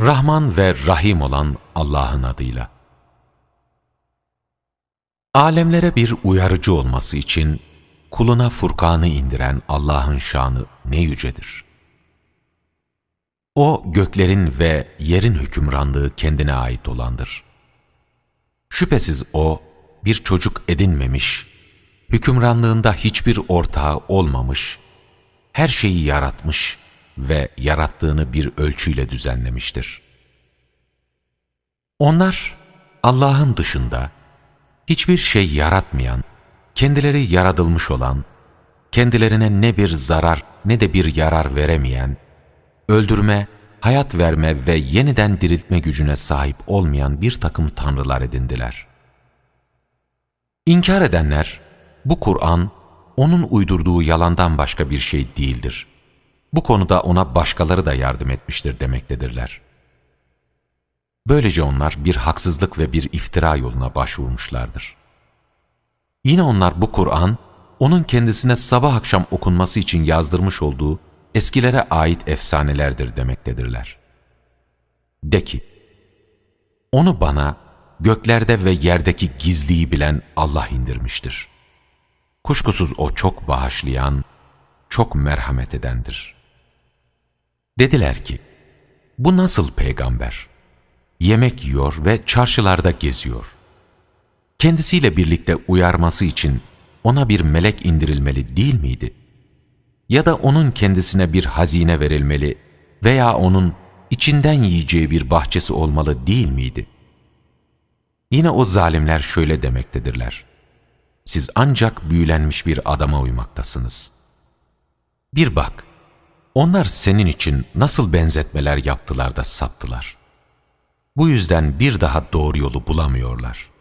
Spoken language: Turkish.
Rahman ve Rahim olan Allah'ın adıyla. Alemlere bir uyarıcı olması için kuluna Furkan'ı indiren Allah'ın şanı ne yücedir. O göklerin ve yerin hükümranlığı kendine ait olandır. Şüphesiz o bir çocuk edinmemiş, hükümranlığında hiçbir ortağı olmamış, her şeyi yaratmış ve yarattığını bir ölçüyle düzenlemiştir. Onlar Allah'ın dışında hiçbir şey yaratmayan, kendileri yaratılmış olan, kendilerine ne bir zarar ne de bir yarar veremeyen, öldürme, hayat verme ve yeniden diriltme gücüne sahip olmayan bir takım tanrılar edindiler. İnkar edenler, bu Kur'an, onun uydurduğu yalandan başka bir şey değildir. Bu konuda ona başkaları da yardım etmiştir demektedirler. Böylece onlar bir haksızlık ve bir iftira yoluna başvurmuşlardır. Yine onlar bu Kur'an, onun kendisine sabah akşam okunması için yazdırmış olduğu eskilere ait efsanelerdir demektedirler. De ki, onu bana göklerde ve yerdeki gizliyi bilen Allah indirmiştir. Kuşkusuz o çok bağışlayan, çok merhamet edendir. Dediler ki, bu nasıl peygamber? Yemek yiyor ve çarşılarda geziyor. Kendisiyle birlikte uyarması için ona bir melek indirilmeli değil miydi? Ya da onun kendisine bir hazine verilmeli veya onun içinden yiyeceği bir bahçesi olmalı değil miydi? Yine o zalimler şöyle demektedirler. Siz ancak büyülenmiş bir adama uymaktasınız. Bir bak, onlar senin için nasıl benzetmeler yaptılar da saptılar. Bu yüzden bir daha doğru yolu bulamıyorlar.''